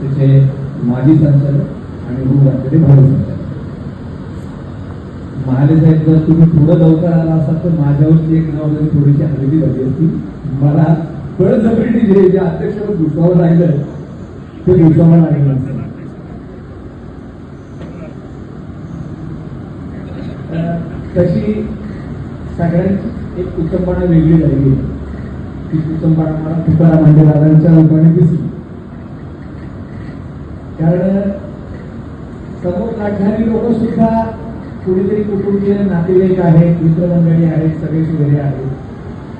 त्याचे माजी संचालक आणि होम भाऊ संचालक. महाले साहेब जर तुम्ही थोडं लवकर आला असाल तर माझ्यावरती एक नाव जरी थोडीशी हलगी झाली असती मला बळजबरीने जे जे अध्यक्ष दुसरावर राहिलं ते दुसरावर राहिलं नसतं तशी सगळ्यांची एक कुटुंबाना वेगळी झाली. ती कुटुंबाना मला तुकाराम म्हणजे दादांच्या रूपाने दिसली. कारण समोर काढणारी लोक सुद्धा कुणीतरी कुटुंबीय नातेवाईक आहेत मित्रमंडळी आहेत सगळे सुविधे आहेत.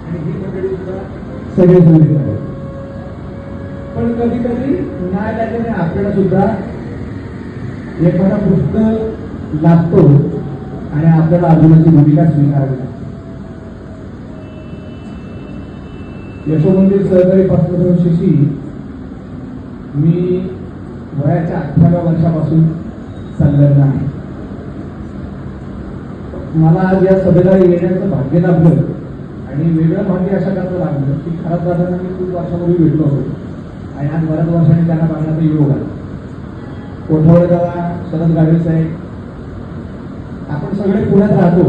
आणि ही मंडळी सुद्धा सगळे सुविधे आहेत. पण कधी कधी न्यायालयाने आपल्याला सुद्धा एखादा पुस्तक लागतो आणि आपल्याला अजूनची भूमिका स्वीकारली यशोमंदिर सहकारी शिशी मी वयाच्या अठराव्या वर्षापासून संलग्न आहे. मला आज या सभेला येण्याचं भाग्य लाभलं आणि वेगळं भाग्य अशा करता लागलं की खरंच दादांना मी खूप वर्षापूर्वी भेटलो होतो आणि आज बऱ्याच वर्षांनी त्यांना बघण्याचा योग आला. कोठावडे दादा शरद गाडवे साहेब आपण सगळे पुण्यात राहतो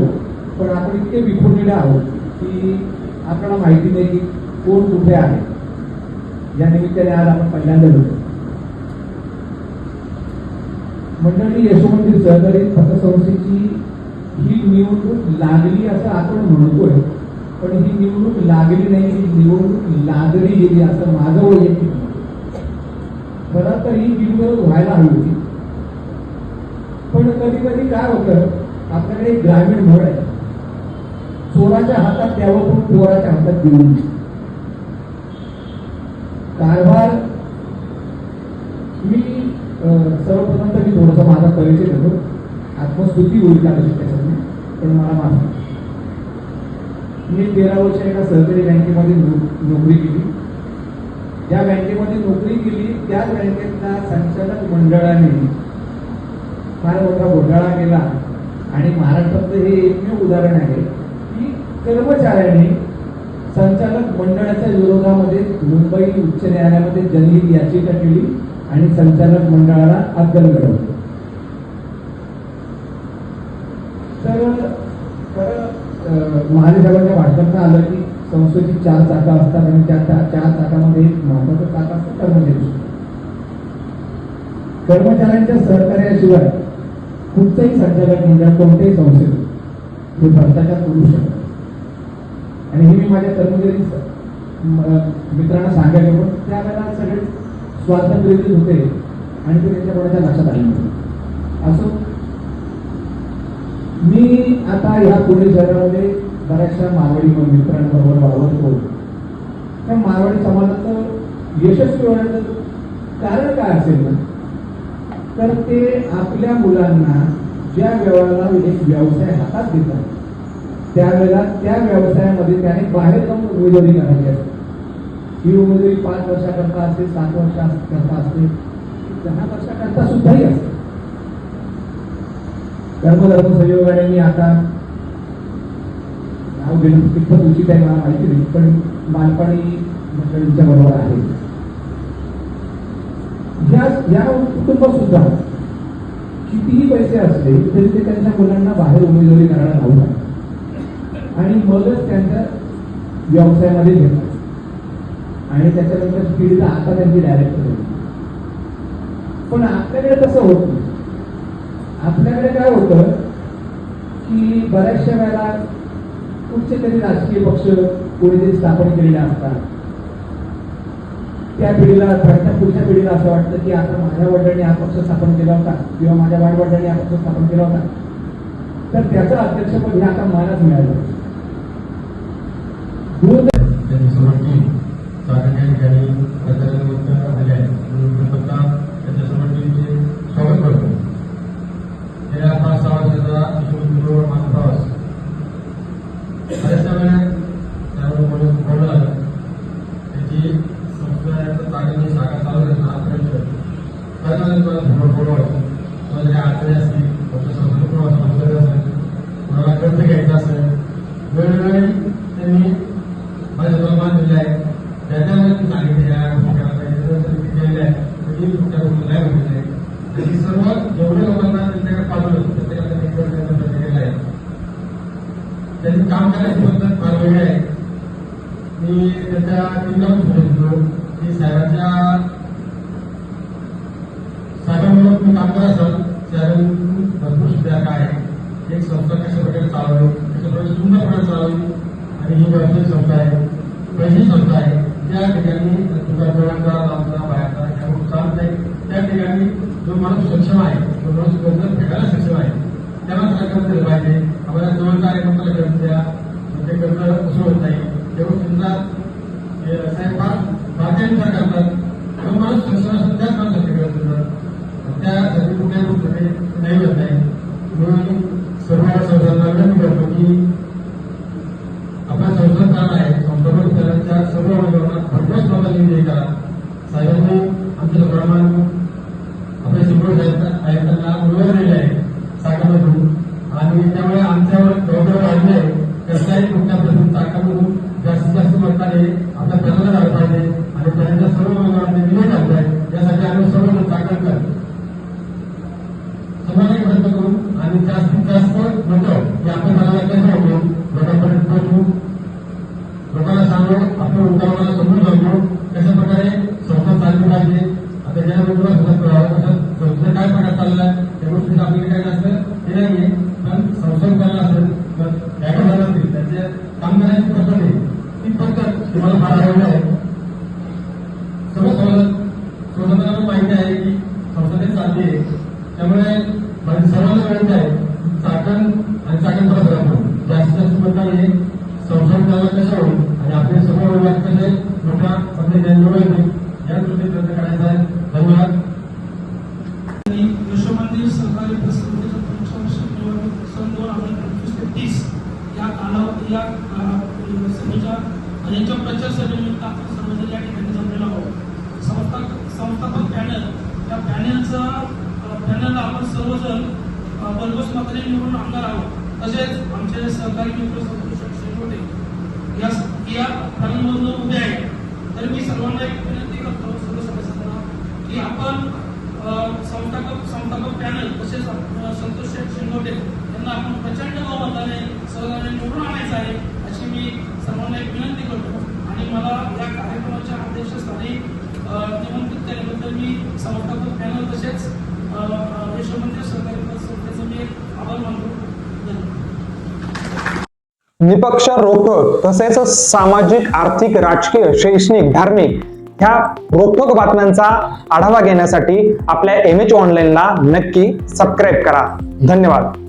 पण आपण इतके विखुरलेले आहोत की आपल्याला माहिती नाही की कोण कुठे आहे. या निमित्ताने आज आपण पहिल्यांदा भेटतो मंडळी यशोमंदिर सहकारी पतसंस्थेची ही निवडणूक लागली असं आपण म्हणतोय. पण ही निवडणूक लागली नाही ही निवडणूक लागली गेली असं माझं वैयक्तिक खरं तर ही बिनविरोध व्हायला हवी होती. पण कधी कधी काय होतं आपल्याकडे एक ग्रामीण म्हण आहे. चोराच्या हातात द्यावं पण चोराच्या हातात देऊ नये कारभार सर्वप्रथम तर मी थोडासा माझा परिचय देतो. आत्मस्तुती होईल का त्याच्यातून पण मला माफ मी तेरा वर्ष एका सहकारी बँकेमध्ये नोकरी केली. ज्या बँकेमध्ये नोकरी केली त्याच बँकेतल्या संचालक मंडळाने फार मोठा घोटाळा केला. आणि महाराष्ट्रातलं हे एकमेव उदाहरण आहे की कर्मचाऱ्यांनी संचालक मंडळाच्या विरोधामध्ये मुंबई उच्च न्यायालयामध्ये जनहित याचिका केली. आणि संचालक मंडळाला अद्दल करतो तर खरं अं, भाषणात आलं की संस्थेची चार चाका असतात आणि त्या चार चाकामध्ये एक महत्वाचं चाक असतं कर्मचारी कर्मचाऱ्यांच्या सहकार्याशिवाय कुठचंही संचालक मंडळ कोणत्याही संस्थेत हे भ्रष्टाचार करू शकत आणि हे मी माझ्या कर्मचारी मित्रांना सांगायचं पण त्यावेळेला सगळे स्वार्थप्रेरित होते आणि ते त्यांच्या कोणाच्या लक्षात आले नव्हते. असो मी आता ह्या पुणे शहरामध्ये बऱ्याचशा मारवाडी मित्रांबरोबर वावरतो त्या मारवाडी समाजाचं यशस्वी होण्याचं कारण काय असेल ना? तर ते आपल्या मुलांना ज्या व्यवहाराला एक व्यवसाय हातात देतात त्यावेळेला त्या व्यवसायामध्ये त्याने बाहेर जाऊन उमेदवारी करायची असते. ही उमेदवारी पाच वर्षाकरता असते सात वर्षाकरता असते. दहा वर्षाकरता सुद्धाही असते. कर्मधर्म संयोगाने मी आता नाव घेणं कितपत उचित आहे मला माहिती नाही पण बालपणी मंडळींच्या बरोबर आहे. या या कुटुंब सुद्धा कितीही पैसे असले तरी ते त्यांच्या मुलांना बाहेर उमेदवारी करायला लावतात. आणि मगच त्यांच्या व्यवसायामध्ये घेतात. आणि त्याच्यानंतर स्पीडचा आता त्यांची डायरेक्ट पण आपल्याकडे तसं होत नाही. आपल्याकडे काय होतं की बऱ्याचशा वेळेला कुठचे तरी राजकीय पक्ष कोणीतरी स्थापन केलेले असतात. त्या पिढीला त्या पुढच्या पिढीला असं वाटतं की आता माझ्या वडिलांनी हा पक्ष स्थापन केला होता किंवा माझ्या वाडवडिलांनी हा पक्ष स्थापन केला होता. तर त्याचं अध्यक्षपद हे आता मलाच मिळालं. दुर्दैव त्यांनी ठिकाणी आलेले मी स्वतः स्वागत करतो गेल्या पाच सहा वर्षाचा यशवंतपूर माझा प्रवास बऱ्याचशा वेळेस त्यावर मला बोललं त्याची संस्कृतीचं शाखा चालू आजपर्यंत अडचणी असतील माझ्या दोन आहे ही सर्व लोकांना त्यांच्याकडे पाठवलं प्रत्येकाला आहे. त्यांनी काम करायची पद्धत फार वेगळी आहे. मी त्याच्या टीमला की साहेबांच्या साहेबांबरोबर तुम्ही काम करा सर. भरपूर सुद्धा काय आहे. एक संस्था कशा प्रकारे चालवावी कशा प्रकारे सुंदर प्रकारे आणि ही व्यावसायिक संस्था आहे. पहिली संस्था आहे. त्या ठिकाणी तुमच्या डोळ्यांचा लांबचा बाहेरचा ह्या गोष्टी चालत नाही त्या ठिकाणी जो माणूस सक्षम आहे. तो माणूस गरज भेटायला सक्षम आहे. त्यांना कार्यक्रम दिलं पाहिजे. आम्हाला जवळ कार्यक्रमाला गरज द्या. ते कर्ज असं होत नाही. तेव्हा तुमचा साहेब फार बारकाईनुसार करतात. जो माणूस सक्षम असेल त्याच माणसासाठी गरज देतात त्यासाठी कुठल्या कुठे नाही होत नाही म्हणून सर्व संस्थांना विनंती करतो की आपल्या संसद काम आहे संसद करायच्या सर्व उमेदवारांना भरपूर स्वतः निधी करा साहेबांनी आमच्या प्रमाण आपल्या शिवराज साहेब आयुक्तांना उमेदवार दिले आहे साकामधून आणि त्यामुळे आमच्यावर जबाबदारी वाढली आहे कसल्याही कुठल्या प्रश्न साकामधून जास्तीत जास्त मताने आपल्या प्रजाला झालं पाहिजे आणि त्यांच्या सर्व उमेदवारांनी निधी घालत आहे यासाठी आम्ही सर्व साकार करतो समाजाने प्रयत्न करू आणि जास्तीत जास्त मतं की आपण मला कसं होतो लोकांपर्यंत पोहोचू लोकांना सांगू आपण उद्योगाला समजून सांगू कशा प्रकारे संस्था चालली पाहिजे आता ज्या वेळेला संस्था कसं संस्था काय प्रकार चाललाय त्या गोष्टी आपल्याला काय जास्त हे नाहीये पण संसद असेल तर असतील त्याचे काम करण्याची पद्धत आहे ती पद्धत तुम्हाला फार आवडली आहे सर्व समाजात स्वतंत्र माहिती आहे की संसदेत चालली आहे. त्यामुळे सर्वांना विनंती आहे चाकण आणि चाकण परत राहतो जास्तीत जास्त मताने संसद करायला कसं होईल? आणि आपले सर्व विभाग कसे मोठ्या पद्धतीने येतील या दृष्टीने प्रयत्न करायचा आहे. धन्यवाद आणि यशोमंदिर सरकारी प्रसिद्धीचं पंचवार्षिक निवडणूक सन दोन हजार पंचवीस ते तीस या कालावधी या अ, सभेच्या आणि याच्या प्रचार सभेनिमित्त आपण सर्वजण या ठिकाणी जमलेलो आहोत. संस्था संस्थापक पॅनल या पॅनलचा पॅनलला आपण सर्वजण अ, भरघोस निवडून आणणार आहोत. तसेच आमचे सहकारी मित्र संतोष शेवटे या या पॅनलमधून उभे आहेत. तर मी सर्वांना एक विनंती करतो सर्व सदस्यांना की आपण संस्थापक संस्थापक पॅनल तसेच संतोष शेठ शिंगोटे यांना आपण प्रचंड बहुमताने सहकार्य निवडून आणायचं आहे अशी मी सर्वांना एक विनंती करतो. आणि मला या कार्यक्रमाच्या अध्यक्षस्थानी निमंत्रित केल्याबद्दल मी समर्थक पॅनल तसेच अ, सहकारी संस्थेचं मी आभार मानतो. निपक्ष रोखक तसेच सामाजिक आर्थिक राजकीय शैक्षणिक धार्मिक ह्या रोखक बातम्यांचा आढावा घेण्यासाठी आपल्या एम एच ऑनलाईनला नक्की सबस्क्राईब करा. धन्यवाद.